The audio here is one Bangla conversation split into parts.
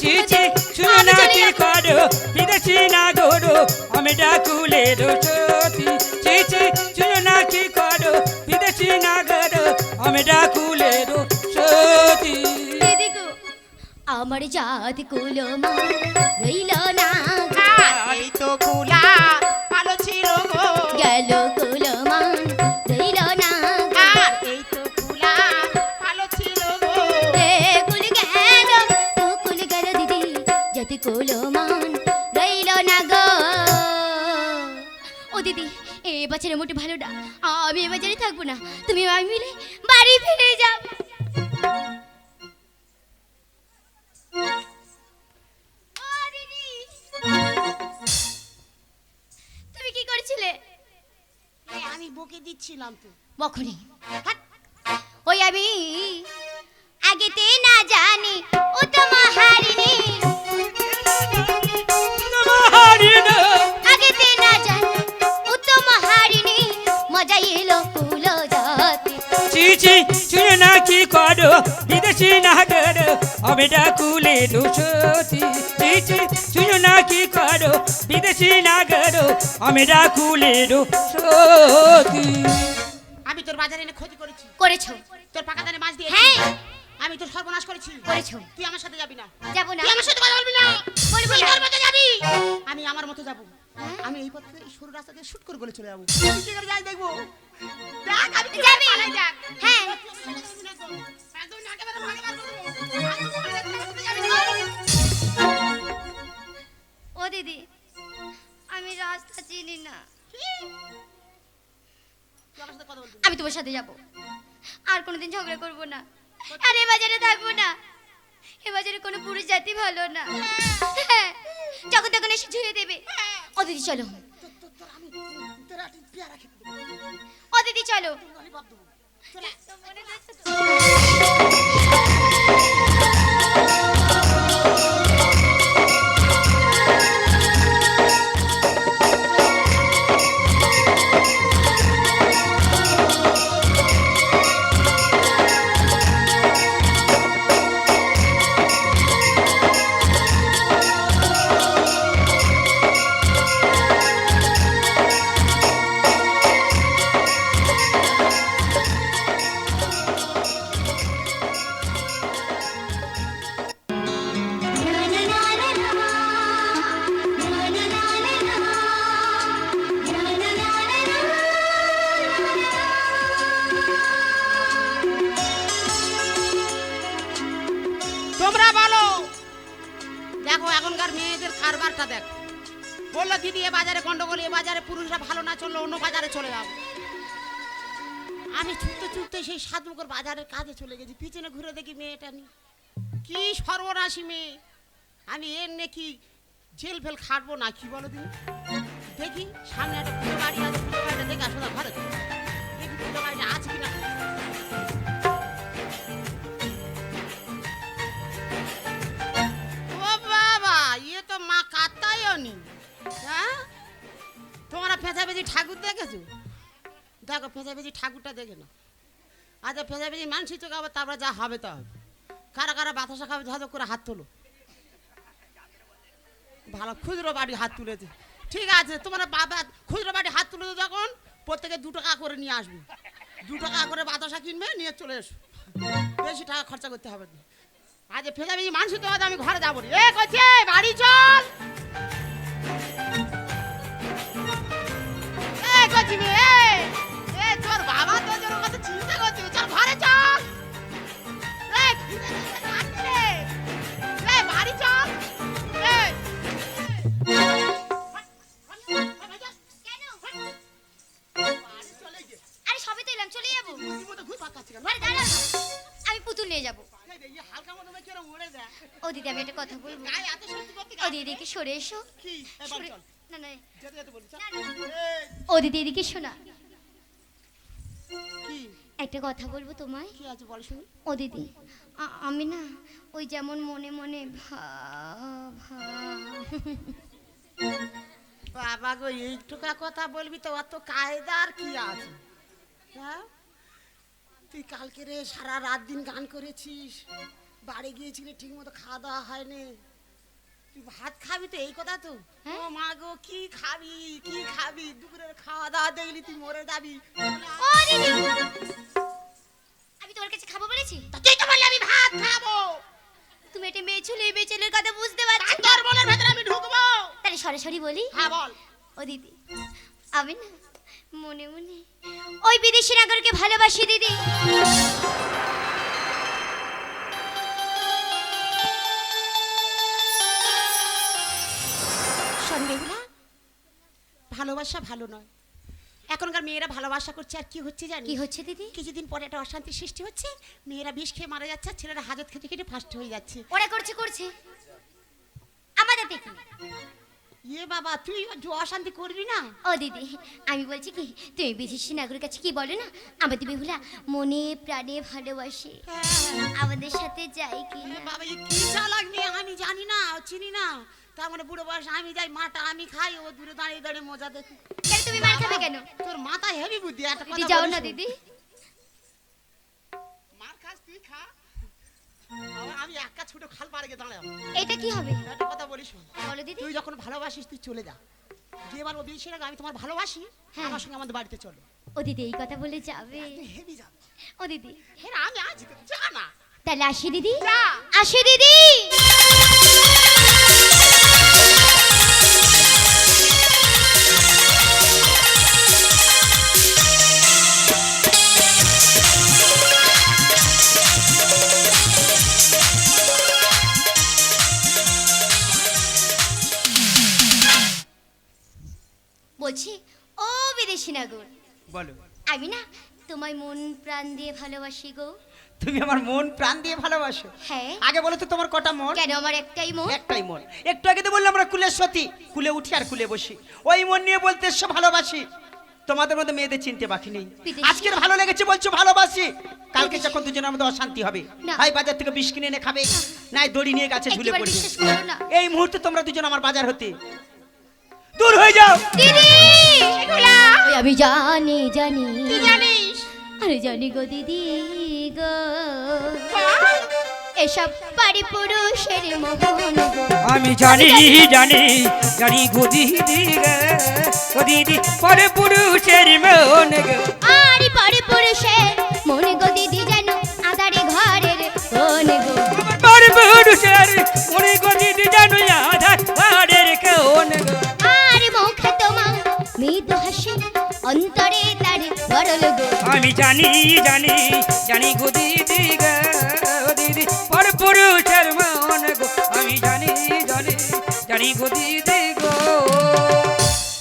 চিচি কি করো বিদেশি না গরো আমি ডাকুলে রসতি চিচি কি করো বিদেশি না গরো আমি ডাকুলে রসতি আমার জাতি কুলো মা রইল না। এই তো কুলা ভালো ছিল গো গেল কুলো মা। কুলো মান রইল না গো। ও দিদি এ বছরের মোটে ভালো না আমি এ বাজারে থাকব না তুমি আমি মিলে বাড়ি ফিরে যাও। তুমি কি করছিলে? আমি বকে দিচ্ছিলাম তো। বখনি ওই আমি চিচি শুনো না কি করো? বিদেশি না গরো আমি ডাকুলে রসতি চিচি শুনো না কি করো? বিদেশি না আমি ডাকুলে রসতি আমি তোর বাজারে এনে ক্ষতি করেছি। করেছ। তোর পাকা দানে মাছ দিয়েছি। হ্যাঁ। আমি তোর সর্বনাশ করেছি। করেছ। তুই আমার সাথে যাবি না। যাব না। তুই আমার সাথে কথা বলবি না। বলব তুই তোর মতো যাবি। আমি আমার মতো যাব? আমি এই পথে সরু রাস্তা দিয়ে শুট করে বলে চলে যাব। কি করে যাই দেখব? দেখ আমি কি যাবি? হ্যাঁ। ও দিদি আমি রাস্তা চিনি না। আমি তোমার সাথে যাব। আর কোনোদিন ঝগড়া করব না। আর এ বাজারে থাকব না। এ বাজারে কোনো পুরুষ জাতি ভালো না। হ্যাঁ, যখন তখন এসে ঝুঁয়ে দেবে। ও দিদি চলো। ও দিদি চলো। বলল, দিদি, এ বাজারে গন্ডগোল, এ বাজারে পুরুষরা ভালো না, চলল, অন্য বাজারে চলে যাব আমি ছুটতে ছুটতে সেই সাতমুখর বাজারের কাজে চলে গেছি। পিছনে ঘুরে দেখি মেয়েটা নি কি সর্বনাশী মেয়ে। আমি এর নাকি জেল ফেল খাটবো না, কি বলো তুমি দেখি, সামনে একটা বাড়ি আছে দেখে আসো ঘরে আছে কিনা। ও বাবা ইয়ে তো মা কাতায়নি হ্যাঁ? তোমরা পেঁচাপেচি ঠাকুর দেখেছ? দেখো পেঁচাপেচি ঠাকুরটা দেখে না আচ্ছা পেঁচাপেচি মানসি চোখে আবার তারপরে যা হবে তা হবে। কারা কারা বাতাসা খাবে ঝাঁঝ করে হাত তোলো। ভালো খুচরো বাড়ি হাত তুলেছে। ঠিক আছে, তোমরা বাবা খুচরো বাড়ি হাত তুলেছে যখন, প্রত্যেকে দু টাকা করে নিয়ে আসবে। দু টাকা করে বাতাসা কিনবে, নিয়ে চলে এসো। বেশি টাকা খরচা করতে হবে না। আজ ফেলে মানুষ তো আমি ঘরে যাব রে। করছে বাড়ি চল! করছি রে, এ এ তোর বাবা তো তোর কথা চিন্তা করছি চল ঘরে চল লেগেছে, কাঁদছে রে। বাড়ি চল। আরে সবে তো এলাম চলে যাব? আরে দাঁড়া আমি পুতুল নিয়ে যাব রে। ও দিদি আমি একটা কথা বলব ও দিদি এদিকে সরে এসো ও দিদি এদিকে শোনা। একটা কথা বলব তোমায়? ও দিদি আমি না ওই যেমন মনে মনে বাবা গো এইটুকা কথা বলবি তো অত কায়দার কি আছে? হ্যাঁ? তুই কালকে রে সারা রাত দিন গান করেছিস বাড়ি গিয়েছিলি ঠিক মতো খাওয়া দাওয়া হয়নি। তুই ভাত খাবি তো এই কথা তো? হ্যাঁ। ও মা গো কি খাবি কি খাবি? দুপুরের খাওয়া দাওয়া দেখলি তুই মরে যাবি। আমি তোমার কাছে খাব বলেছি? তুই তো বললি আমি ভাত খাব। তুমি একটা মেয়ে ছেলে মেয়ে ছেলের কথা বুঝতে পারছ? তোর মনের ভেতরে আমি ঢুকবো। তাহলে সরাসরি বলি? হ্যাঁ বল। ও দিদি আমি না মনে মনে ওই বিদেশি নাগরকে ভালোবাসি দিদি। ভালোবাসা ভালো নয়। এখনকার মেয়েরা ভালোবাসা করছে আর কি হচ্ছে জানি কি হচ্ছে দিদি? কিছুদিন পরে একটা অশান্তি সৃষ্টি হচ্ছে মেয়েরা বিষ খেয়ে মারা যাচ্ছে আর ছেলেরা হাজত খেতে খেতে ফার্স্ট হয়ে যাচ্ছে। ওরা করছে করছে। আমাদের দেখি ইয়ে বাবা তুই যে অশান্তি করবি না? ও দিদি আমি বলছি কি তুমি বিদেশি নাগরের কাছে কি বলে না? আমাদের বিহুলা মনে প্রাণে ভালোবাসে। আমাদের সাথে যাই কি বাবা কি চালাক মেয়ে আমি জানি না চিনি না। তার মানে বুড়ো বয়স আমি যাই মাটা আমি খাই ও দূরে দাঁড়িয়ে দাঁড়িয়ে মজা দেখি। তুমি মার খাবে কেন? তোর মাথায় হেভি বুদ্ধি একটা দিদি কথা যাও না দিদি। মার খাস তুই খা। আমি একা ছোট খাল পাড়ে গিয়ে দাঁড়াবো এটা কি হবে? একটা কথা বলিস বলো দিদি। তুই যখন ভালোবাসিস তুই চলে যা। গিয়ে এবার ও বিয়ে আমি তোমার ভালোবাসি হ্যাঁ। আমার সঙ্গে আমাদের বাড়িতে চলো। ও দিদি এই কথা বলে যাবে। হেভি যাবে ও দিদি। আমি আছি তো যা না। তাহলে আসি দিদি। আসি দিদি। বলো। আমি না তোমায় মন প্রাণ দিয়ে ভালোবাসি গো। তুমি আমার মন প্রাণ দিয়ে ভালোবাসো? হ্যাঁ। আগে বলো তো তোমার কটা মন? কেন আমার একটাই মন? একটাই মন। একটু আগে তো বললাম আমরা কুলে সতী কুলে উঠি আর কুলে বসি। ওই মন নিয়ে বলতে এসছো ভালোবাসি। তোমাদের মধ্যে মেয়েদের চিনতে বাকি নেই। আজকের ভালো লেগেছে বলছো ভালোবাসি। কালকে। যখন দুজনের মধ্যে অশান্তি হবে। ভাই বাজার থেকে বিষ কিনে এনে খাবে নাই দড়ি নিয়ে গাছে ঝুলে পড়বে। এই মুহূর্তে তোমরা দুজন আমার বাজার হতে দূর হয়ে যাও। দিদি ওই আমি জানি জানি। তুই জানিস? আরে জানি গো দিদি গো। এসব বাড়ি পুরুষের মোহন আমি জানি জানি জানি গো দিদি গে দিদি পরে পুরুষের মন গে। আর বাড়ি পুরুষের মন গো দিদি যেন আদারি ঘরের কোন গো। পরে পুরুষের মনে গো দিদি জানো আধার ঘরের কেউন আমি জানি জানি জানি গো দিদি গে দিদি পরে পুরুষের মন গো। আমি জানি জানি জানি গো দিদি গো।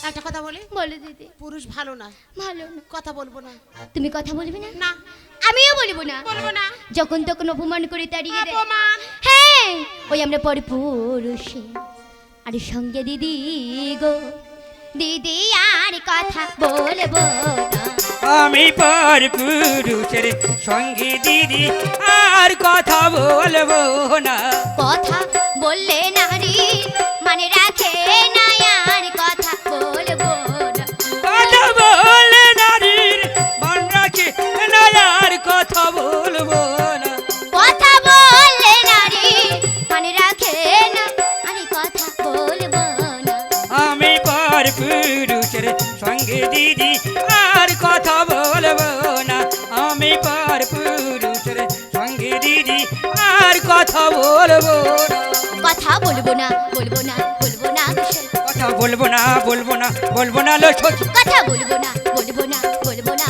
একটা কথা বলি? বলো দিদি। পুরুষ ভালো না। ভালো না। কথা বলব না। তুমি কথা বলবে না? না। আমিও বলব না? বলব না। যখন তখন অপমান করে তাড়িয়ে দেয়। অপমান। হ্যাঁ ওই আমরা পরে পুরুষে আর সঙ্গে দিদি গো। দিদি আর কথা বলব আমি পর পুরুষের সঙ্গে দিদি আর কথা বলব না। কথা বললে নারী মানে রাখে না। কথা বলব কথা বলব না বলব না বলব না। কথা বলব না বলব না বলব না লো সখী কথা বলব না বলব না বলব না।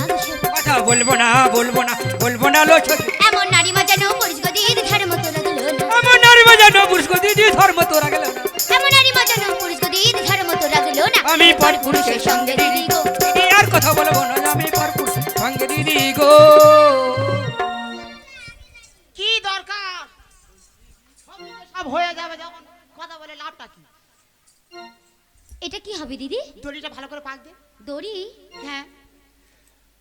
কথা বলব না বলব না বলব না লো সখী এমন নারী বাজানো পুরুষ গদির ঘর মতো লাগল না আমার নারী বাজানো পুরুষ দিদি ধর্ম তোরা গেল না এমন নারী বাজানো পুরুষ গদির ঘর মতো লাগল না আমি পর পুরুষের সঙ্গে দিদি গো আর কথা বলব না আমি পর পুরুষের সঙ্গে দিদি গো সব হয়ে যাবে যখন। কথা বলে লাভটা কি? এটা কি হবে দিদি? দড়িটা ভালো করে পাক দে। দড়ি? হ্যাঁ।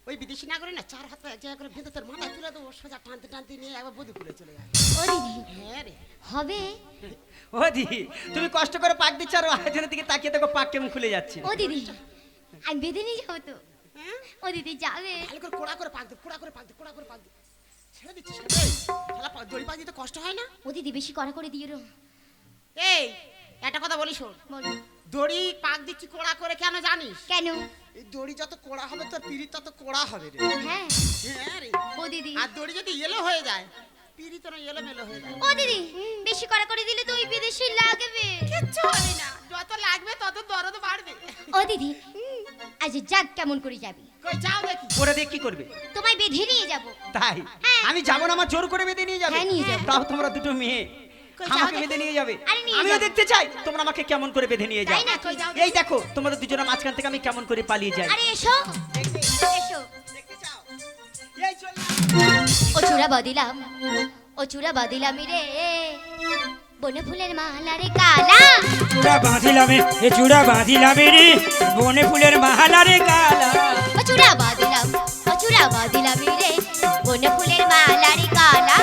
ওই বিদেশি না করে না চার হাত এক জায়গায় করে বেঁধে তোর মাথায় তুলে দেবো সোজা টানতে টানতে নিয়ে একবার বধু করে চলে যাবে ও দিদি। হ্যাঁ রে। হবে? ও দিদি তুমি কষ্ট করে পাক দিচ্ছ আর আরেকজনের দিকে তাকিয়ে দেখো পাক কেমন খুলে যাচ্ছে। ও দিদি আমি বেঁধে নিয়ে যাব তো। হ্যাঁ? ও দিদি যাবে। ভালো করে কোড়া করে পাক দে কোড়া করে পাক দে কোড়া করে পাক দে। ছেড়ে দিচ্ছিস কেন? এই, শালা পা- দড়ি পা দিতে কষ্ট হয় না? ও দিদি বেশি কড়া করে দিও না। এই একটা কথা বলি শোন। বলো। দড়ি পাক দিচ্ছি কোড়া করে কেন জানিস? কেন? এই দড়ি যত কোড়া হবে তোর পিড়ি তত কোড়া হবে রে। হ্যাঁ। হ্যাঁ রে। ও দিদি। আর দড়ি যদি এলো হয়ে যায় পিড়ি তোর এলো মেলো হয়ে যায়। ও দিদি বেশি কড়া করে দিলে তো ওই বিদেশি লাগবে। কিচ্ছু হবে না। যত লাগবে তত দরদ বাড়বে। ও দিদি আজ যাক কেমন করে যাবি। কই যাও দেখি। ওরা দিয়ে কি করবে? তোমায় বেঁধে নিয়ে যাব। তাই? হ্যাঁ। আমি যাব না আমার জোর করে বেঁধে নিয়ে যাবে। হ্যাঁ, নিয়ে যাব। তাও তোমরা দুটো মেয়ে। আমাকে দেখি। বেঁধে নিয়ে যাবে। আরে আমিও দেখতে চাই তোমরা আমাকে কেমন করে বেঁধে নিয়ে যাও। না এই দেখো। তোমাদের দুজনের মাঝখান থেকে আমি কেমন করে পালিয়ে যাই। আরে এসো। এসো দেখতে চাও। এই চল। ও চূড়া বাদিলাম ও চূড়া বাদিলাম রে। বনে ফুলের মালা রে কালা। চূড়া বাঁধিলামে এ চূড়া বাঁধিলামে রে বনে ফুলের মালা রে কালা চূড়া বাঁধিলাম চূড়া বাঁধিলামে রে বনে ফুলের মালা রে কালা।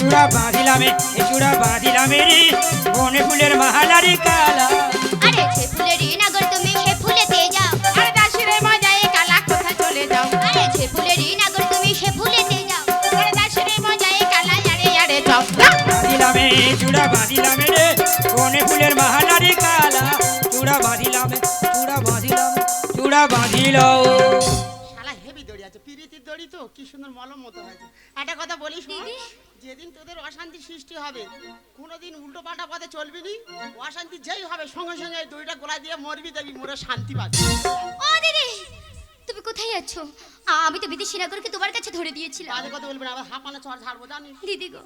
চূড়া বাঁধিলামে এ চূড়া বাঁধিলামে রে বনে ফুলের মালা রে কালা। আরে সে ফুলের চূড়া বাঁধিলামে রে। বনে ফুলের মাহালা কালা। চূড়া বাঁধিলামে চূড়া বাঁধিলামে চূড়া বাঁধিল। শালা হেভি দড়ি আছে পিরিতির দড়ি তো কি সুন্দর মলম মতো হয়েছে। একটা কথা বলিস দিদি। যেদিন তোদের অশান্তি সৃষ্টি হবে কোনোদিন উল্টো পাল্টা পথে চলবি নি? অশান্তি যেই হবে সঙ্গে সঙ্গে এই দড়িটা গোলা দিয়ে মরবি দেখবি মরে শান্তি পাবি। ও দিদি তুমি কোথায় যাচ্ছ আমি তো বিদেশি নাগরকে তোমার কাছে ধরে দিয়েছিলাম। বাজে কথা বলবি না আবার হাঁপানো চর ঝাড়বো জানিস? দিদি গো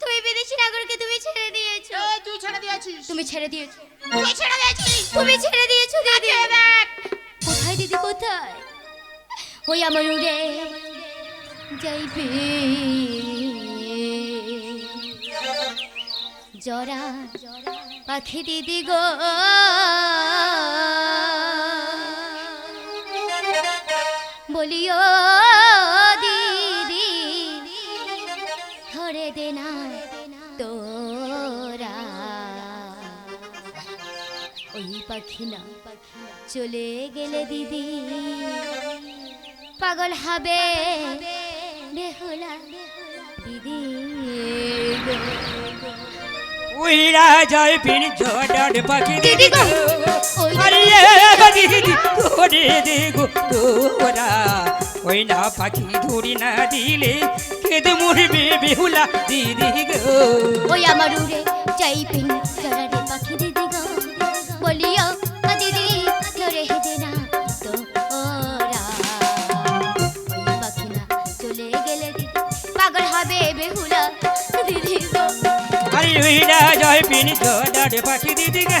তুমি বিদেশি নাগরকে তুমি ছেড়ে দিয়েছ। তুই ছেড়ে দিয়েছিস? তুমি ছেড়ে দিয়েছ। তুই ছেড়ে দিয়েছিস? তুমি ছেড়ে দিয়েছ দিদি। কোথায় দিদি কোথায়? ওই আমার উড়ে যাইবে। জরা পাখি দিদি গো। বলিও দিদি। ধরে দে না তোরা। ওই পাখি না চলে গেলে দিদি। পাগল হবে বেহুলা দিদি। গো। উইরা যায় পিন ঝড়ার পাখি দিদি গো, ওই তোরে দেখো তোরা ওই না পাখি ধরি না দিলে কেঁদে মরবে বেহুলা দিদি গো। ওই আমার উড়ে যাই পিন জড়ারে পাখি দিদি গো। বলিও দিদি ধরে হেদে না তো ওরা ওই পাখি না চলে গেলে দিদি পাগল হবে বেহুলা দিদি গো। আরে উইরা যায় পিন ঝড়ার পাখি দিদি গো।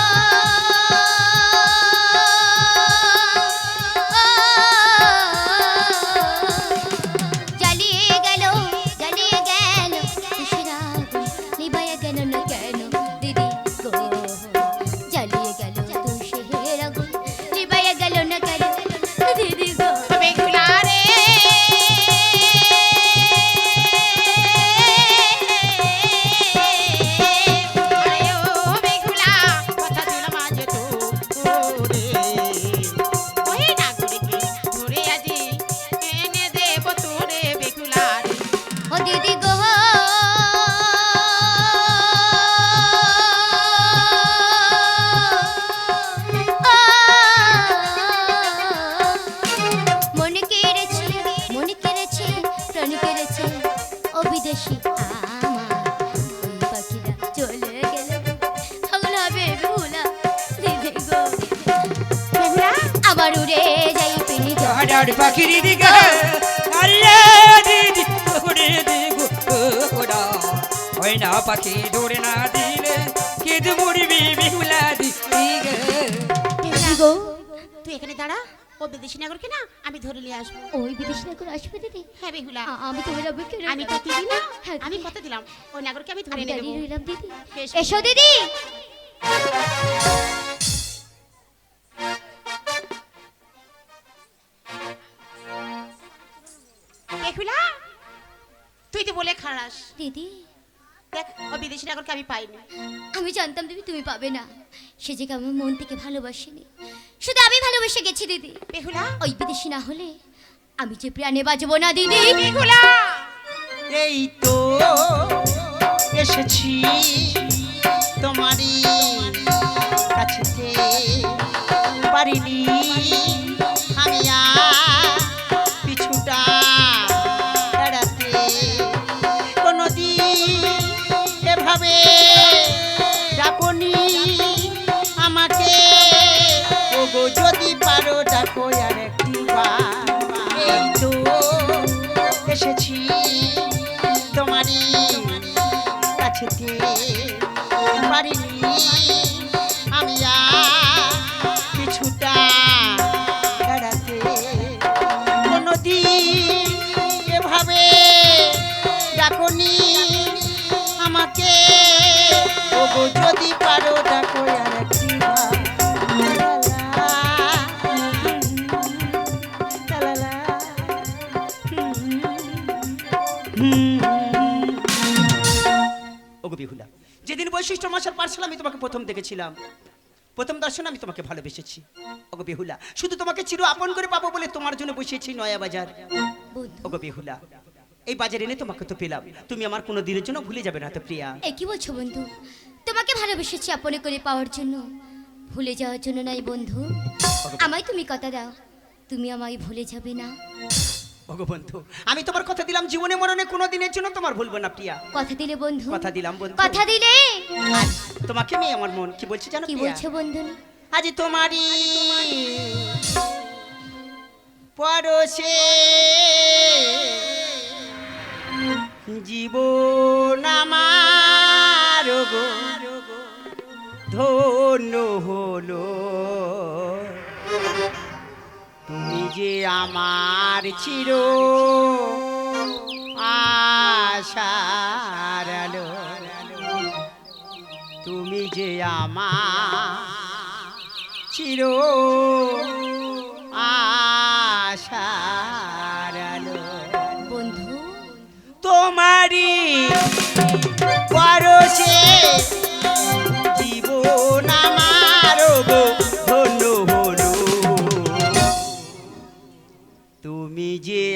পাখি দিদি দিদি ওই না পাখি ধরে না দিলে কেঁদে মরবে বেহুলা দিদি গো? তুই এখানে দাঁড়া ও বিদেশি নাগরকে না আমি ধরে নিয়ে আসব। ওই বিদেশি নাগর আসবে দিদি? হ্যাঁ বেহুলা। আমি তোমার অপেক্ষা রইলাম। আমি কত দিই না? হ্যাঁ, আমি কত দিলাম? ওই নাগরকে আমি ধরে আমি নেব। দিদি। এসো দিদি। বলে খারাস। দিদি। দেখ ও বিদেশি নাগরকে আমি পাইনি। আমি জানতাম দিদি তুমি পাবে না। সে যে আমার মন থেকে ভালোবাসেনি। শুধু আমি ভালোবেসে গেছি দিদি। বেহুলা? ওই বিদেশি না হলে আমি যে প্রাণে বাজবো না দিদি। বেহুলা! এই তো এসেছি তোমারই কাছেতে পারিনি। এসেছি তোমারই কাছেতে। পারিনি প্রথম দেখেছিলাম। প্রথম দর্শনে আমি তোমাকে ভালোবেসেছি। ওগো বেহুলা শুধু তোমাকে চির আপন করে পাবো বলে তোমার জন্য বসিয়েছি নয়া বাজার ওগো বেহুলা এই বাজারে এনে তোমাকে তো পেলাম। তুমি আমার কোনো দিনের জন্য ভুলে যাবে না তো প্রিয়া। এ কি বলছো বন্ধু? তোমাকে ভালোবেসেছি আপনে করে পাওয়ার জন্য। ভুলে যাওয়ার জন্য নাই বন্ধু। আমায় তুমি কথা দাও। তুমি আমায় ভুলে যাবে না। ওগো বন্ধু আমি তোমার কথা দিলাম জীবনে মরণে কোনো দিনের জন্য তোমার ভুলবো না প্রিয়া। কথা দিলে বন্ধু। কথা দিলাম বন্ধু। কথা দিলে। তোমাকে নিয়ে আমার মন কি বলছে জানো কি বলছো বন্ধু? আজ তোমারই। পরশে জীবন আমার গো ধন্য হলো। যে আমার চির আশারালো তুমি যে আমার চির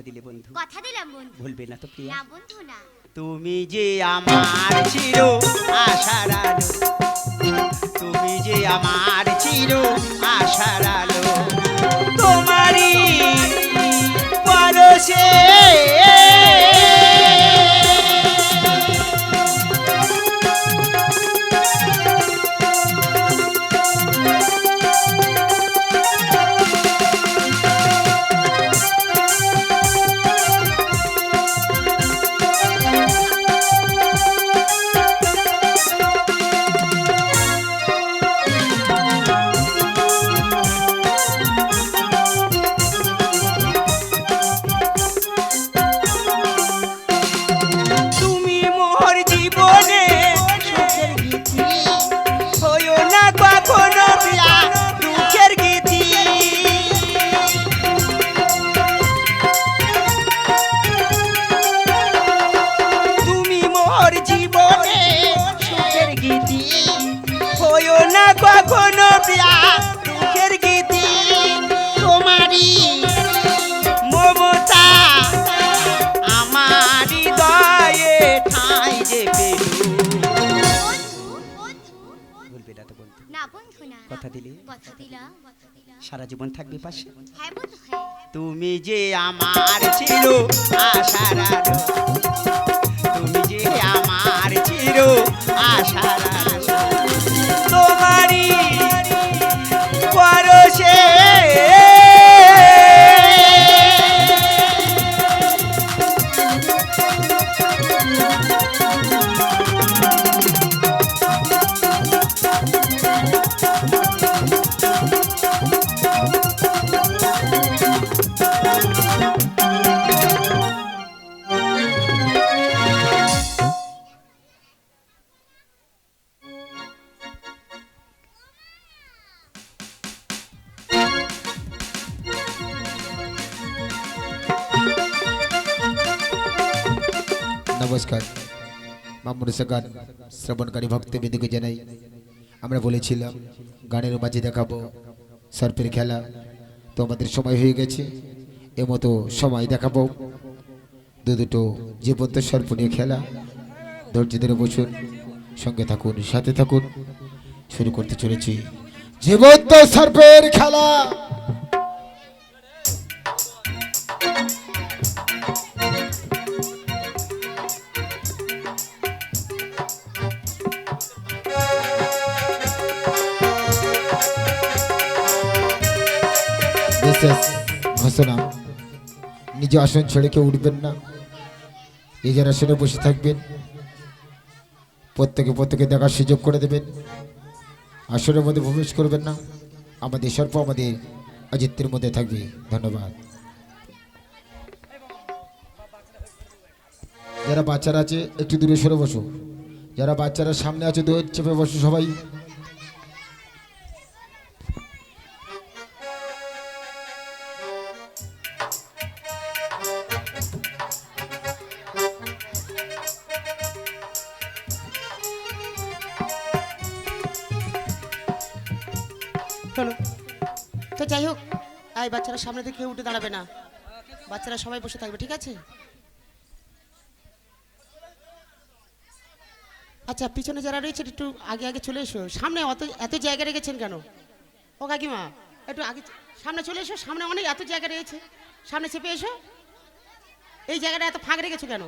কথা দিলে বন্ধু। কথা দিলাম বন্ধু। ভুলবে না তো প্রিয়া। না বন্ধু না। তুমি যে আমার চির আশার আলো তুমি যে আমার চির আশার আলো তোমারই পরশে কথা দিলি? সারা জীবন থাকবে পাশে? তুমি যে আমার ছিল, আশার তুমি যে আমার ছিল, আশার তোমারই পরশে মামুনুসা গান শ্রবণকারী ভক্তবৃন্দকে জানাই, আমরা বলেছিলাম, গানের মাঝে দেখাবো সর্পের খেলা। তো আমাদের সময় হয়ে গেছে এমতো সময় দেখাবো। দু দুটো জীবন্ত সর্প নিয়ে খেলা, ধৈর্য ধরে বসুন, সঙ্গে থাকুন, সাথে থাকুন। শুরু করতে চলেছি। জীবন্ত সর্পের খেলা! নিজ আসন ছেড়ে কেউ উঠবেন না। নিজের আসনে বসে থাকবেন, প্রত্যেকে প্রত্যেকে দেখার সুযোগ করে দেবেন। আসনের মধ্যে প্রবেশ করবেন না। আমাদের সর্প আমাদের অজিত্যের মধ্যে থাকবে। ধন্যবাদ। যারা বাচ্চারা আছে, একটু দূরে সরে বসো। যারা বাচ্চারা সামনে আছে দু চেপে বসো সবাই। বাচ্চারা সামনে থেকে উঠে দাঁড়াবে না। বাচ্চারা সবাই বসে থাকবে, ঠিক আছে? আচ্ছা পিছনে যারা রয়েছে একটু আগে আগে চলে এসো। সামনে অত, এত জায়গা রেখেছেন কেন? ও কাকিমা, একটু আগে সামনে চলে এসো, সামনে অনেক, এত জায়গা রয়েছে। সামনে চেপে এসো। এই জায়গাটা এত ফাঁক রেখেছো কেন?